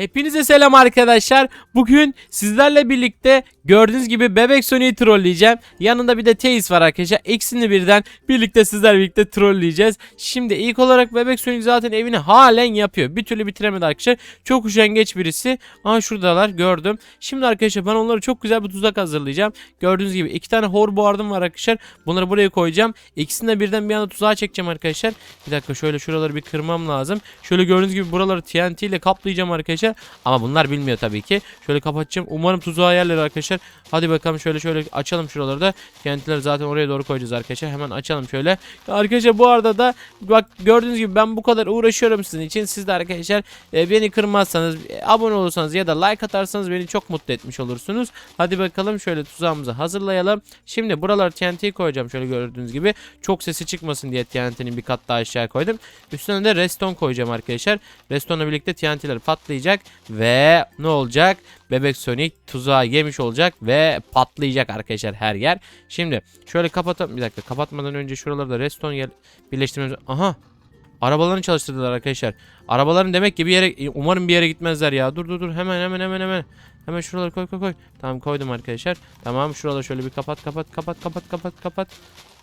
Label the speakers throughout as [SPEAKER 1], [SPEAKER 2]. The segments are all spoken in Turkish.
[SPEAKER 1] Hepinize selam arkadaşlar. Bugün sizlerle birlikte gördüğünüz gibi Bebek Sonic'i trolleyeceğim. Yanında bir de Tails var arkadaşlar. İkisini birden birlikte sizlerle birlikte trolleyeceğiz. Şimdi ilk olarak Bebek Sonic zaten evini halen yapıyor. Bir türlü bitiremedi arkadaşlar. Çok üşengeç birisi. Aa şuradalar gördüm. Şimdi arkadaşlar ben onlara çok güzel bir tuzak hazırlayacağım. Gördüğünüz gibi iki tane hoverboard'um var arkadaşlar. Bunları buraya koyacağım. İkisini de birden bir anda tuzağa çekeceğim arkadaşlar. Bir dakika şöyle şuraları bir kırmam lazım. Şöyle gördüğünüz gibi buraları TNT ile kaplayacağım arkadaşlar. Ama bunlar bilmiyor tabii ki. Şöyle kapatacağım. Umarım tuzağa yerler arkadaşlar. Hadi bakalım şöyle şöyle açalım şuraları da. TNT'leri zaten oraya doğru koyacağız arkadaşlar. Hemen açalım şöyle. Arkadaşlar bu arada da bak gördüğünüz gibi ben bu kadar uğraşıyorum sizin için. Siz de arkadaşlar e, beni kırmazsanız, e, abone olursanız ya da like atarsanız beni çok mutlu etmiş olursunuz. Hadi bakalım şöyle tuzağımızı hazırlayalım. Şimdi buralar TNT koyacağım şöyle gördüğünüz gibi. Çok sesi çıkmasın diye TNT'nin bir kat daha aşağı koydum. Üstüne de reston koyacağım arkadaşlar. Restonla birlikte TNT'ler patlayacak ve ne olacak? Bebek Sonic tuzağa yemiş olacak ve patlayacak arkadaşlar her yer. Şimdi şöyle kapatalım. Bir dakika kapatmadan önce şuralarda reston yer birleştirmemiz. Aha Arabalarını çalıştırdılar arkadaşlar. Arabaların demek ki bir yere umarım bir yere gitmezler ya. Dur dur dur hemen hemen hemen hemen. Hemen şuraları koy koy koy. Tamam koydum arkadaşlar. Tamam şuraları şöyle bir kapat kapat kapat kapat kapat kapat.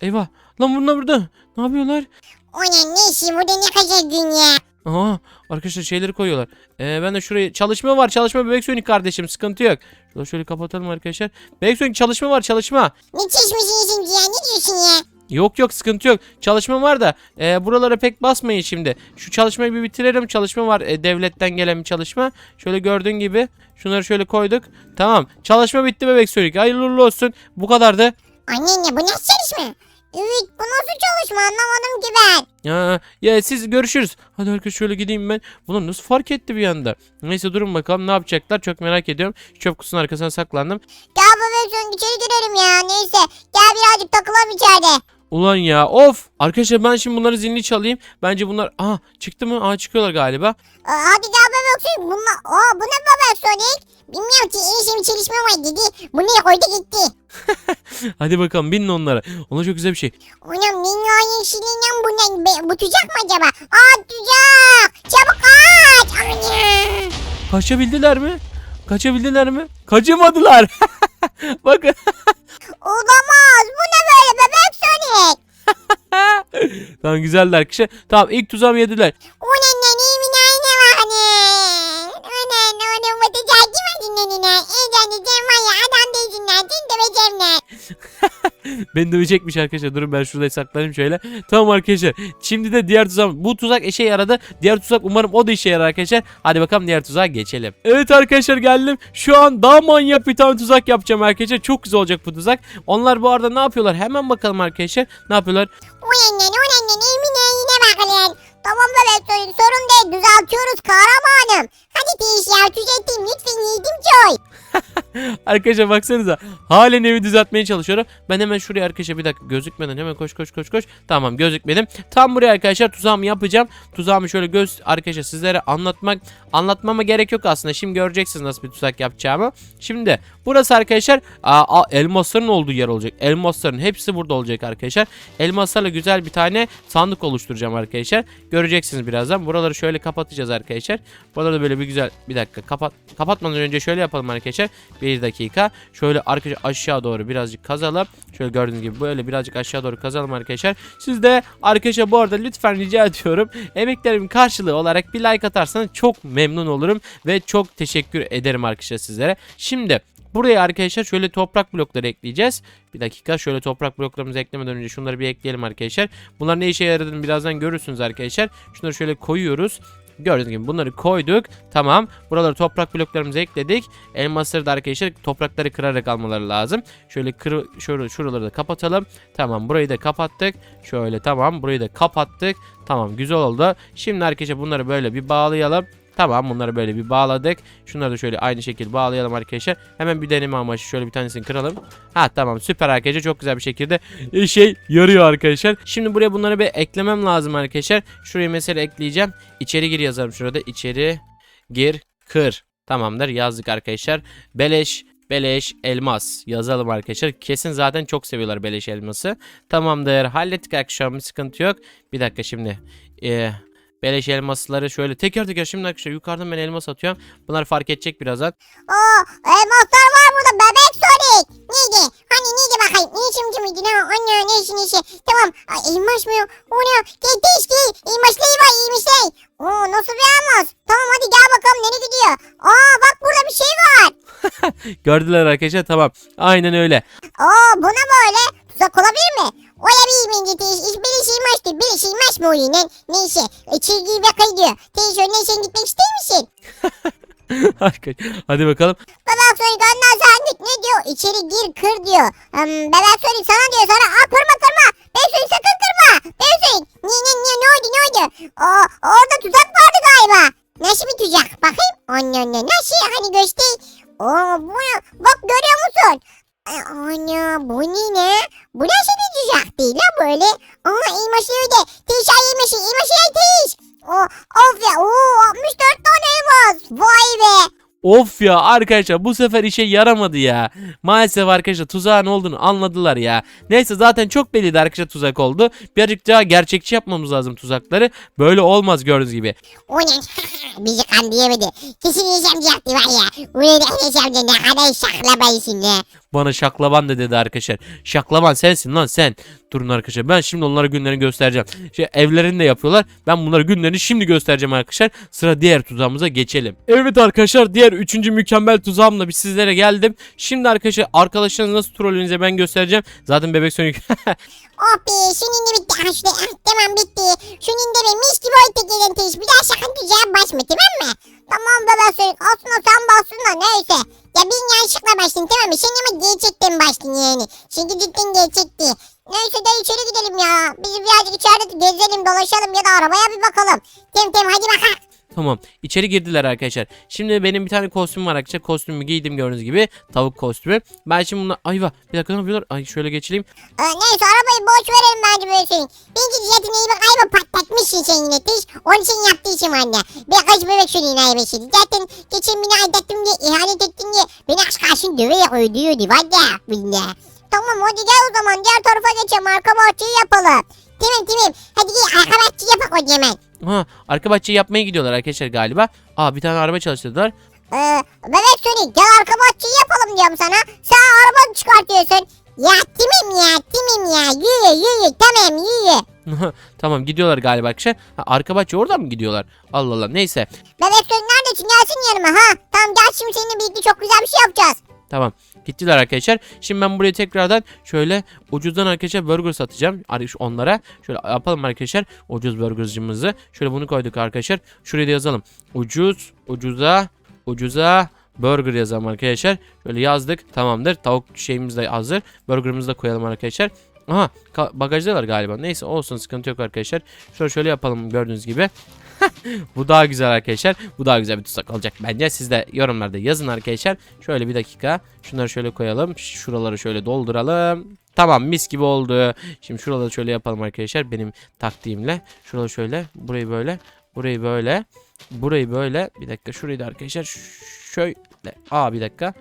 [SPEAKER 1] Eyvah. Lan bunlar burada. Ne yapıyorlar?
[SPEAKER 2] O ne ne işi burada ne kadar gün ya?
[SPEAKER 1] Aha arkadaşlar şeyleri koyuyorlar. Ee, ben de şuraya çalışma var çalışma bebek Sonic kardeşim sıkıntı yok. Şurada şöyle kapatalım arkadaşlar. Bebek Sonic çalışma var çalışma.
[SPEAKER 2] Ne çeşmişsin şimdi ya ne diyorsun ya?
[SPEAKER 1] Yok yok sıkıntı yok. Çalışma var da e, buralara pek basmayın şimdi. Şu çalışmayı bir bitirelim. Çalışma var e, devletten gelen bir çalışma. Şöyle gördüğün gibi şunları şöyle koyduk. Tamam çalışma bitti bebek Sonic. Hayırlı uğurlu olsun. Bu kadardı.
[SPEAKER 2] Anne bu nasıl çalışma? Evet bu nasıl çalışma anlamadım ki ben.
[SPEAKER 1] Ya, ya siz görüşürüz. Hadi arkadaş şöyle gideyim ben. Bunlar nasıl fark etti bir anda? Neyse durun bakalım ne yapacaklar çok merak ediyorum. Şu Çöp kutusunun arkasına saklandım.
[SPEAKER 2] Gel son içeri girelim ya neyse. Gel birazcık takılalım içeride.
[SPEAKER 1] Ulan ya of. Arkadaşlar ben şimdi bunları zilini çalayım. Bence bunlar... Aha çıktı mı? Aha çıkıyorlar galiba.
[SPEAKER 2] Aa, hadi gel bebek son. Bunlar... Aa bu ne bebek Sonic? Bilmiyorum ki iyi şimdi çalışma var dedi. Bu ne koydu gitti.
[SPEAKER 1] Hadi bakalım binin onlara. Ona çok güzel bir şey.
[SPEAKER 2] Anam dünya yeşilinden bu ne? Bu tuzak mı acaba? Aa tuzak. Çabuk kaç.
[SPEAKER 1] Kaçabildiler mi? Kaçabildiler mi? Kaçamadılar. Bakın.
[SPEAKER 2] Olamaz. Bu ne böyle bebek Sonic?
[SPEAKER 1] tamam güzeller arkadaşlar. Tamam ilk tuzağımı yediler.
[SPEAKER 2] Ulan neyimin
[SPEAKER 1] Beni dövecekmiş arkadaşlar. Durun ben şurada saklanayım şöyle. Tamam arkadaşlar. Şimdi de diğer tuzak. Bu tuzak işe yaradı. Diğer tuzak umarım o da işe yarar arkadaşlar. Hadi bakalım diğer tuzağa geçelim. Evet arkadaşlar geldim. Şu an daha manyak bir tane tuzak yapacağım arkadaşlar. Çok güzel olacak bu tuzak. Onlar bu arada ne yapıyorlar? Hemen bakalım arkadaşlar. Ne yapıyorlar?
[SPEAKER 2] Ulan ne ulan ne neyimin aynına bakın. Tamam sorun, sorun değil düzeltiyoruz kahramanım. Hadi ya düzelteyim lütfen yedim çoy.
[SPEAKER 1] Arkadaşlar baksanıza. Halen evi düzeltmeye çalışıyorum. Ben hemen şuraya arkadaşlar bir dakika gözükmeden hemen koş koş koş koş. Tamam gözükmedim. Tam buraya arkadaşlar tuzağımı yapacağım. Tuzağımı şöyle göz arkadaşlar sizlere anlatmak anlatmama gerek yok aslında. Şimdi göreceksiniz nasıl bir tuzak yapacağımı. Şimdi burası arkadaşlar aa, aa, elmasların olduğu yer olacak. Elmasların hepsi burada olacak arkadaşlar. Elmaslarla güzel bir tane sandık oluşturacağım arkadaşlar. Göreceksiniz birazdan. Buraları şöyle kapatacağız arkadaşlar. Buraları böyle bir güzel bir dakika kapat kapatmadan önce şöyle yapalım arkadaşlar. Bir dakika. Şöyle arkadaşlar aşağı doğru birazcık kazalım. Şöyle gördüğünüz gibi böyle birazcık aşağı doğru kazalım arkadaşlar. Siz de arkadaşlar bu arada lütfen rica ediyorum. Emeklerimin karşılığı olarak bir like atarsanız çok memnun olurum. Ve çok teşekkür ederim arkadaşlar sizlere. Şimdi Buraya arkadaşlar şöyle toprak blokları ekleyeceğiz. Bir dakika şöyle toprak bloklarımızı eklemeden önce şunları bir ekleyelim arkadaşlar. Bunlar ne işe yaradığını birazdan görürsünüz arkadaşlar. Şunları şöyle koyuyoruz. Gördüğünüz gibi bunları koyduk. Tamam. Buraları toprak bloklarımızı ekledik. Elmasları da arkadaşlar toprakları kırarak almaları lazım. Şöyle kır, şöyle şuraları da kapatalım. Tamam burayı da kapattık. Şöyle tamam burayı da kapattık. Tamam güzel oldu. Şimdi arkadaşlar bunları böyle bir bağlayalım. Tamam bunları böyle bir bağladık. Şunları da şöyle aynı şekilde bağlayalım arkadaşlar. Hemen bir deneme amaçlı şöyle bir tanesini kıralım. Ha tamam süper arkadaşlar çok güzel bir şekilde şey yarıyor arkadaşlar. Şimdi buraya bunları bir eklemem lazım arkadaşlar. Şuraya mesela ekleyeceğim. İçeri gir yazarım şurada. İçeri gir kır. Tamamdır yazdık arkadaşlar. Beleş Beleş elmas yazalım arkadaşlar. Kesin zaten çok seviyorlar beleş elması. Tamamdır. Hallettik arkadaşlar bir sıkıntı yok. Bir dakika şimdi. Ee, beleş elmasları şöyle teker teker şimdi arkadaşlar yukarıdan ben elmas atıyorum. Bunlar fark edecek birazdan.
[SPEAKER 2] Oo elmaslar var burada bebek Sonic. Neydi? Hani neydi bakayım? Ne işim kimiydi? Ne? Anne ne işin işi? Tamam. Ay, elmas mı? O ne? Gitti işte. Elmasları var elmaslar. Oo nasıl bir elmas? Tamam hadi gel bakalım nereye gidiyor? Aa bak burada bir şey var.
[SPEAKER 1] Gördüler arkadaşlar tamam. Aynen öyle.
[SPEAKER 2] Aa bu ne böyle? Tuzak olabilir mi? Olabilir bence Teş. İş bir şey maçtı. Bir şey maç mı oyunun? Neyse. E, çizgiyi ve kayıyor. Teş önden sen gitmek ister misin?
[SPEAKER 1] Hadi bakalım.
[SPEAKER 2] Bebek Sonic sen git. Ne diyor? İçeri gir kır diyor. Hmm, Bebek Sonic sana diyor sana. Aa kırma kırma. Bebek Sonic sakın kırma. Bebek Sonic. Niye niye niye ne oldu ne oldu? Aa orada tuzak vardı galiba. Nasıl bir tuzak? Bakayım. Anne anne nasıl? Hani göster. Oo bu ne? Bak görüyor musun? Ay, Ana bu ne ne? Bu nasıl bir tuzak değil la böyle? Aa elması öyle. Teş ay elması. Elması teş. Oh, of ya. Oo 64 tane elmas. Vay be.
[SPEAKER 1] Of ya arkadaşlar bu sefer işe yaramadı ya. Maalesef arkadaşlar tuzağın olduğunu anladılar ya. Neyse zaten çok belliydi arkadaşlar tuzak oldu. Birazcık daha gerçekçi yapmamız lazım tuzakları. Böyle olmaz gördüğünüz gibi.
[SPEAKER 2] O ne? Bizi kandıramadı. Kesin yaşamcı yaptı var ya. Bu ne de ne kadar şaklamayısın ne?
[SPEAKER 1] Bana şaklaban da dedi arkadaşlar. Şaklaban sensin lan sen. Durun arkadaşlar ben şimdi onlara günlerini göstereceğim. Şey evlerini de yapıyorlar. Ben bunlara günlerini şimdi göstereceğim arkadaşlar. Sıra diğer tuzağımıza geçelim. Evet arkadaşlar diğer üçüncü mükemmel tuzağımla bir sizlere geldim. Şimdi arkadaşlar arkadaşlarınız nasıl trollünüze ben göstereceğim. Zaten bebek sönük.
[SPEAKER 2] Oh be şunun da bitti. Ha şurada ah, tamam bitti. Şunun da be mis gibi oyta gelen teş. Bir daha şaka güzel basma tamam mı? Tamam baba söyle. Aslında sen bassın da neyse. Ya bir yanlışlıkla başladın tamam mı? Sen ama gerçekten başladın yani. Çünkü cidden gerçekti. Neyse de içeri gidelim ya. Biz birazcık içeride gezelim dolaşalım ya da arabaya bir bakalım. Tem tem hadi bakalım.
[SPEAKER 1] Tamam içeri girdiler arkadaşlar. Şimdi benim bir tane kostüm var arkadaşlar. Kostümümü giydim gördüğünüz gibi. Tavuk kostümü. Ben şimdi bunu... Ayva bir dakika ne yapıyorlar? Ay şöyle geçelim.
[SPEAKER 2] Ee, neyse arabayı boş verelim bence böyle senin. Bence zeytini iyi bak ayva patlatmışsın sen yine Tiş. Onun için yaptığı işim anne. Bir kaç bebek şunun aybesiydi. Zaten geçen beni aldattım diye ihanet ettin diye beni aşk karşın döveye öldürüyordu. Valla billah. Tamam hadi gel o zaman diğer tarafa geçelim arka bahçeyi yapalım. Tamam tamam hadi gel arka bahçeyi yapak o zaman.
[SPEAKER 1] Ha arka bahçeyi yapmaya gidiyorlar arkadaşlar galiba. Aa bir tane araba çalıştırdılar.
[SPEAKER 2] Ee, bebek Sonic gel arka bahçeyi yapalım diyorum sana. Sen araba çıkartıyorsun. Ya timim ya timim ya yürü yürü tamam yürü.
[SPEAKER 1] tamam gidiyorlar galiba arkadaşlar. Ha, arka bahçe oradan mı gidiyorlar? Allah Allah neyse.
[SPEAKER 2] Bebek Sonic neredesin gelsin yanıma ha. Tamam gel şimdi seninle birlikte çok güzel bir şey yapacağız.
[SPEAKER 1] Tamam. Gittiler arkadaşlar. Şimdi ben buraya tekrardan şöyle ucuzdan arkadaşlar burger satacağım. Onlara şöyle yapalım arkadaşlar. Ucuz burgercımızı. Şöyle bunu koyduk arkadaşlar. Şuraya da yazalım. Ucuz, ucuza, ucuza burger yazalım arkadaşlar. Şöyle yazdık. Tamamdır. Tavuk şeyimiz de hazır. Burgerımızı da koyalım arkadaşlar. Aha bagajdalar galiba. Neyse olsun sıkıntı yok arkadaşlar. Şöyle şöyle yapalım gördüğünüz gibi. Bu daha güzel arkadaşlar. Bu daha güzel bir tuzak olacak bence. Siz de yorumlarda yazın arkadaşlar. Şöyle bir dakika. Şunları şöyle koyalım. Şuraları şöyle dolduralım. Tamam mis gibi oldu. Şimdi şuraları şöyle yapalım arkadaşlar. Benim taktiğimle. Şuraları şöyle. Burayı böyle. Burayı böyle. Burayı böyle. Bir dakika şurayı da arkadaşlar. Şöyle. Aa bir dakika.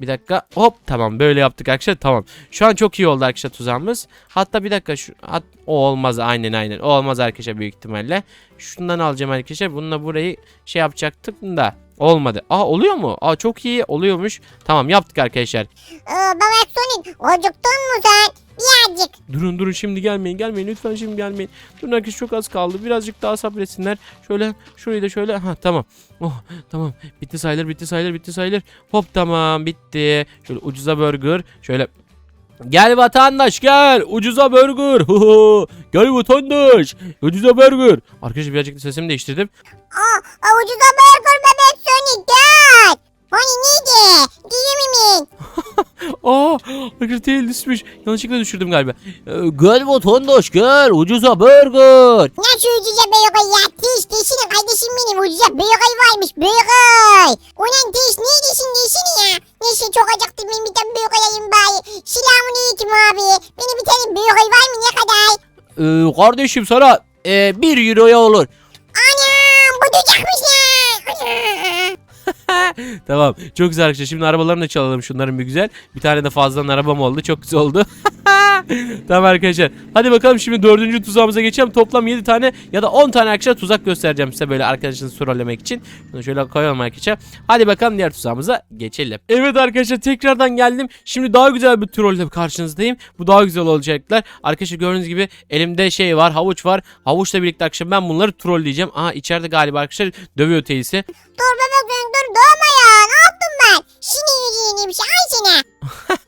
[SPEAKER 1] Bir dakika. Hop tamam böyle yaptık arkadaşlar. Tamam. Şu an çok iyi oldu arkadaşlar tuzağımız. Hatta bir dakika şu hat, o olmaz aynen aynen. O olmaz arkadaşlar büyük ihtimalle. Şundan alacağım arkadaşlar. Bununla burayı şey yapacaktık da olmadı. Aa oluyor mu? Aa çok iyi oluyormuş. Tamam yaptık arkadaşlar.
[SPEAKER 2] Ee, bebek Sonic acıktın mı sen? Birazcık.
[SPEAKER 1] Durun durun şimdi gelmeyin gelmeyin lütfen şimdi gelmeyin. Durun arkadaşlar çok az kaldı. Birazcık daha sabretsinler. Şöyle şurayı da şöyle. Ha tamam. Oh tamam. Bitti sayılır bitti sayılır bitti sayılır. Hop tamam bitti. Şöyle ucuza burger. Şöyle Gel vatandaş gel. Ucuza burger. Gel vatandaş. Ucuza burger. Arkadaşlar birazcık da sesimi değiştirdim.
[SPEAKER 2] Aa, aa ucuza burger bebek Sonic gel. Hani neydi? Mi?
[SPEAKER 1] Aa arkadaşlar değil düşmüş. Yanlışlıkla düşürdüm galiba. Ee, gel vatandaş gel. Ucuza burger.
[SPEAKER 2] Nasıl ucuza burger ya? Tiş dişini kardeşim benim ucuza burger varmış burger. Ulan tiş ne dişin dişini ya? Neyse çok acıktım ben bir tane burger yiyeyim bari. Selamun aleyküm abi. Benim bir tane burger var mı ne kadar?
[SPEAKER 1] Ee, kardeşim sana e, 1 euroya olur.
[SPEAKER 2] Anam bu tutacakmış ya. Ana.
[SPEAKER 1] tamam. Çok güzel arkadaşlar. Şimdi arabalarını da çalalım şunların bir güzel. Bir tane de fazladan arabam oldu. Çok güzel oldu. tamam arkadaşlar. Hadi bakalım şimdi dördüncü tuzağımıza geçelim. Toplam 7 tane ya da 10 tane arkadaşlar tuzak göstereceğim size böyle arkadaşınızı trollemek için. Bunu şöyle koyalım arkadaşlar. Hadi bakalım diğer tuzağımıza geçelim. Evet arkadaşlar tekrardan geldim. Şimdi daha güzel bir trolle karşınızdayım. Bu daha güzel olacaklar. Arkadaşlar gördüğünüz gibi elimde şey var havuç var. Havuçla birlikte arkadaşlar ben bunları trolleyeceğim. Aha içeride galiba arkadaşlar dövüyor teyze.
[SPEAKER 2] Dur bebek Yediğini bir şey. Seni.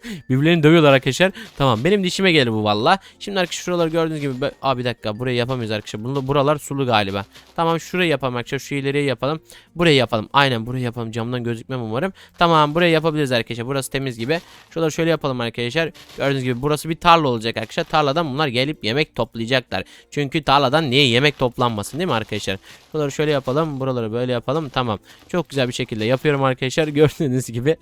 [SPEAKER 1] Birbirlerini dövüyorlar arkadaşlar. Tamam benim dişime gelir bu valla. Şimdi arkadaşlar şuraları gördüğünüz gibi. Aa bir dakika burayı yapamayız arkadaşlar. Bunu, buralar sulu galiba. Tamam şurayı yapalım arkadaşlar. Şu ileriye yapalım. Burayı yapalım. Aynen burayı yapalım. Camdan gözükmem umarım. Tamam burayı yapabiliriz arkadaşlar. Burası temiz gibi. Şuraları şöyle yapalım arkadaşlar. Gördüğünüz gibi burası bir tarla olacak arkadaşlar. Tarladan bunlar gelip yemek toplayacaklar. Çünkü tarladan niye yemek toplanmasın değil mi arkadaşlar? Şuraları şöyle yapalım. Buraları böyle yapalım. Tamam. Çok güzel bir şekilde yapıyorum arkadaşlar. Gördüğünüz gibi.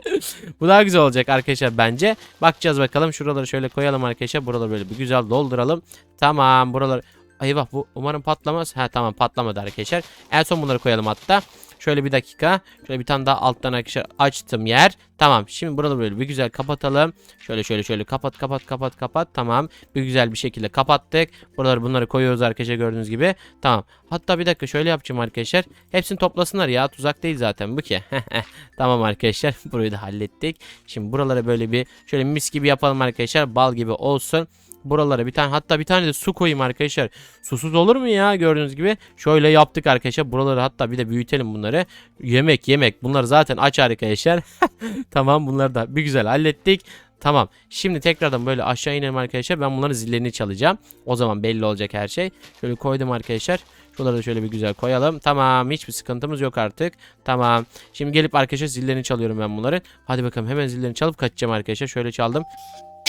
[SPEAKER 1] Bu daha güzel olacak arkadaşlar bence. Bakacağız bakalım. Şuraları şöyle koyalım arkadaşlar. Buraları böyle bir güzel dolduralım. Tamam. Buraları Eyvah bu umarım patlamaz. Ha tamam patlamadı arkadaşlar. En son bunları koyalım hatta. Şöyle bir dakika. Şöyle bir tane daha alttan arkadaşlar açtım yer. Tamam. Şimdi buraları böyle bir güzel kapatalım. Şöyle şöyle şöyle kapat kapat kapat kapat. Tamam. Bir güzel bir şekilde kapattık. Buraları bunları koyuyoruz arkadaşlar gördüğünüz gibi. Tamam. Hatta bir dakika şöyle yapacağım arkadaşlar. Hepsini toplasınlar ya. Tuzak değil zaten bu ki. tamam arkadaşlar. Burayı da hallettik. Şimdi buralara böyle bir şöyle mis gibi yapalım arkadaşlar. Bal gibi olsun. Buralara bir tane hatta bir tane de su koyayım arkadaşlar. Susuz olur mu ya gördüğünüz gibi. Şöyle yaptık arkadaşlar. Buraları hatta bir de büyütelim bunları. Yemek yemek. Bunlar zaten aç arkadaşlar. tamam bunları da bir güzel hallettik. Tamam. Şimdi tekrardan böyle aşağı inelim arkadaşlar. Ben bunların zillerini çalacağım. O zaman belli olacak her şey. Şöyle koydum arkadaşlar. Şuraları da şöyle bir güzel koyalım. Tamam. Hiçbir sıkıntımız yok artık. Tamam. Şimdi gelip arkadaşlar zillerini çalıyorum ben bunları. Hadi bakalım hemen zillerini çalıp kaçacağım arkadaşlar. Şöyle çaldım.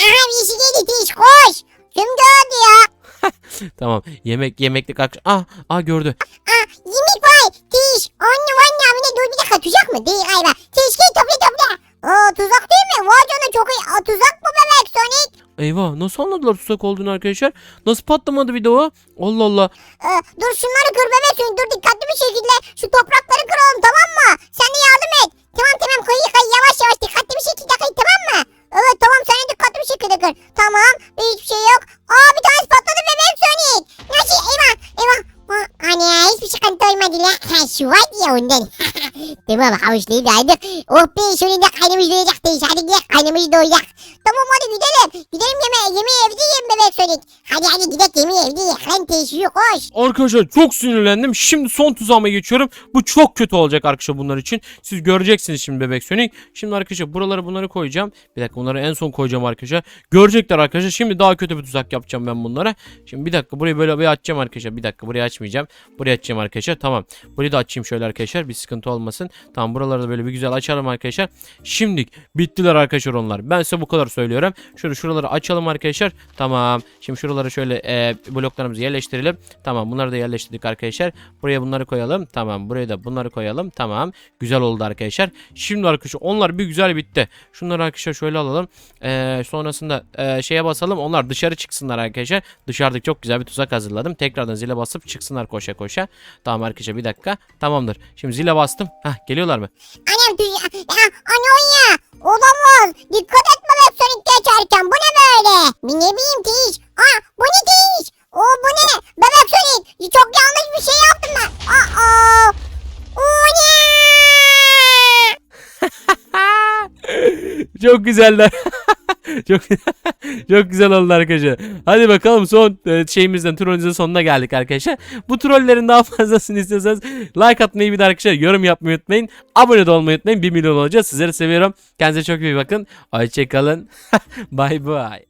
[SPEAKER 2] Aha bir şey geldi diş koş. Kim gördü ya?
[SPEAKER 1] Tamam. Yemek yemeklik akşam. Ah, ah gördü.
[SPEAKER 2] Ah yemek var. Diş. Anne anne amine dur bir dakika tuzak mı? Değil galiba. Diş gel topla topla. Aa tuzak değil mi? Vay canına çok iyi. Aa, tuzak mı bebek Sonic?
[SPEAKER 1] Eyvah nasıl anladılar tuzak olduğunu arkadaşlar? Nasıl patlamadı bir de o? Allah Allah.
[SPEAKER 2] Ee, dur şunları kır bebek Sonic. Dur dikkatli bir şekilde şu toprakları kıralım tamam mı? Sen de yardım et. Tamam tamam koy koy yavaş yavaş dikkatli bir şekilde koy tamam mı? Evet tamam sen de dikkatli bir şekilde kır. Tamam hiçbir şey yok. Aa bir tanesi patladı bebek Sonic. Nasıl eyvah eyvah. Aa, Anne hiçbir sıkıntı olmadı la. Ha, Şu var ya ondan. tamam havuçlayı da aldık. Oh be sonunda kaynımız doyacak değil. Hadi gel kaynımız doyacak. Tamam hadi gidelim. Gidelim yemeğe. Yemeği evde yiyelim bebek Sonic. Hadi hadi gidelim yemeği evde yiyelim. Lan teyze koş.
[SPEAKER 1] Arkadaşlar çok sinirlendim. Şimdi son tuzağıma geçiyorum. Bu çok kötü olacak arkadaşlar bunlar için. Siz göreceksiniz şimdi bebek Sonic. Şimdi arkadaşlar buralara bunları koyacağım. Bir dakika bunları en son koyacağım arkadaşlar. Görecekler arkadaşlar. Şimdi daha kötü bir tuzak yapacağım ben bunlara. Şimdi bir dakika burayı böyle bir açacağım arkadaşlar. Bir dakika burayı açmayacağım. Burayı açacağım arkadaşlar. Tamam. Burayı da açayım şöyle arkadaşlar. Bir sıkıntı olmasın. Tamam buraları da böyle bir güzel açalım arkadaşlar. Şimdi bittiler arkadaşlar onlar. Ben size bu kadar söylüyorum. Şöyle şuraları açalım arkadaşlar. Tamam. Şimdi şuraları şöyle e, bloklarımızı yerleştirelim. Tamam bunları da yerleştirdik arkadaşlar. Buraya bunları koyalım. Tamam. Buraya da bunları koyalım. Tamam. Güzel oldu arkadaşlar. Şimdi arkadaşlar onlar bir güzel bitti. Şunları arkadaşlar şöyle alalım. E, sonrasında e, şeye basalım. Onlar dışarı çıksınlar arkadaşlar. Dışarıda çok güzel bir tuzak hazırladım. Tekrardan zile basıp çıksınlar koşa koşa. Tamam arkadaşlar bir dakika. Tamamdır. Şimdi zile bastım. Hah geliyorlar mı?
[SPEAKER 2] Annem tuz... Ya, anne o ya. Olamaz. Dikkat et bebek Sonic geçerken. Bu ne böyle? Bir ne bileyim Tiş. Aa bu ne Tiş? O bu ne? Bebek Sonic. Çok yanlış bir şey yaptım ben. Aa. O ne?
[SPEAKER 1] çok güzeller. çok çok güzel oldu arkadaşlar. Hadi bakalım son e, şeyimizden trollümüzün sonuna geldik arkadaşlar. Bu trollerin daha fazlasını istiyorsanız like atmayı bir de arkadaşlar yorum yapmayı unutmayın. Abone de olmayı unutmayın. 1 milyon olacağız. Sizleri seviyorum. Kendinize çok iyi bakın. Hoşçakalın. Bye bye.